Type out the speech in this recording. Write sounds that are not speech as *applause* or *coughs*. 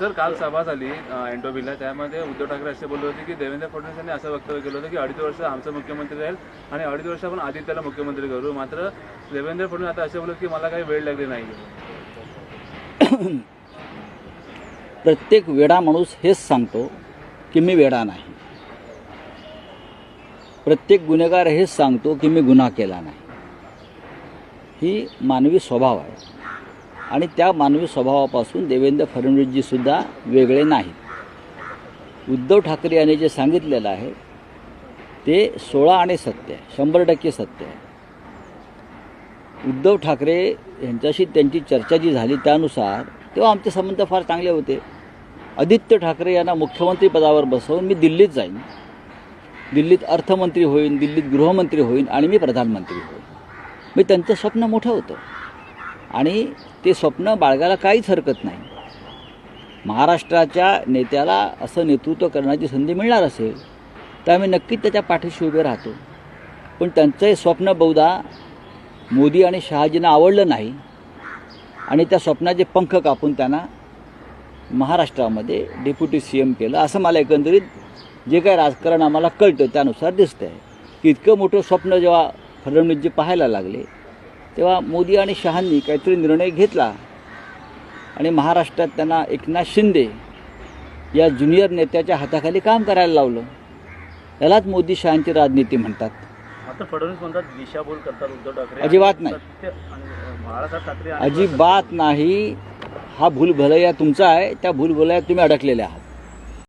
Sir काल सभा झाली एनटोबीला त्यामध्ये उद्धव ठाकरे असे बोलले होते की देवेंद्र फडणवीस यांनी असं वक्तव्य केलं होतं की अडीच वर्ष आमचं मुख्यमंत्री राहील आणि अडीच वर्ष आपण आदित्यला मुख्यमंत्री करू. मात्र देवेंद्र फडणवीस आता असे बोलत की मला काही वेळ लागली नाही. *coughs* प्रत्येक वेडा माणूस हेच सांगतो की मी वेडा नाही. प्रत्येक गुन्हेगार हेच सांगतो की मी गुन्हा केला नाही. ही मानवी स्वभाव आहे. आणि त्या मानवी स्वभावापासून देवेंद्र फडणवीसजीसुद्धा वेगळे नाहीत. उद्धव ठाकरे यांनी जे सांगितलेलं आहे ते सोळा आणि सत्य आहे शंभर टक्के सत्य आहे. उद्धव ठाकरे यांच्याशी त्यांची चर्चा जी झाली त्यानुसार तेव्हा आमचे संबंध फार चांगले होते. आदित्य ठाकरे यांना मुख्यमंत्री पदावर बसवून मी दिल्लीत जाईन. दिल्लीत अर्थमंत्री होईन दिल्लीत गृहमंत्री होईन आणि मी प्रधानमंत्री होईन. मी त्यांचं स्वप्न मोठं होतं. आणि ते स्वप्न बाळगायला काहीच हरकत नाही. महाराष्ट्राच्या नेत्याला असं नेतृत्व करण्याची संधी मिळणार असेल तर आम्ही नक्कीच त्याच्या पाठीशी उभे राहतो. पण त्यांचं हे स्वप्न बहुधा मोदी आणि शहाजींना आवडलं नाही आणि त्या स्वप्नाचे पंख कापून त्यांना महाराष्ट्रामध्ये डेप्युटी सी एम केलं असं मला एकंदरीत जे काही राजकारण आम्हाला कळतं त्यानुसार दिसतं आहे की इतकं मोठं स्वप्न जेव्हा फडणवीसजी पाहायला लागले तेव्हा मोदी आणि शहांनी काहीतरी निर्णय घेतला. आणि महाराष्ट्रात त्यांना एकनाथ शिंदे या ज्युनियर नेत्याच्या हाताखाली काम करायला लावलं. यालाच मोदी शहांची राजनीती म्हणतात. आता फडणवीस म्हणतात दिशाभूल करतात उद्धव ठाकरे अजिबात नाही. बाळासाहेब ठाकरे अजिबात नाही. हा भूल भलैया तुमचा आहे. त्या भूल भलैयात तुम्ही अडकलेले आहात.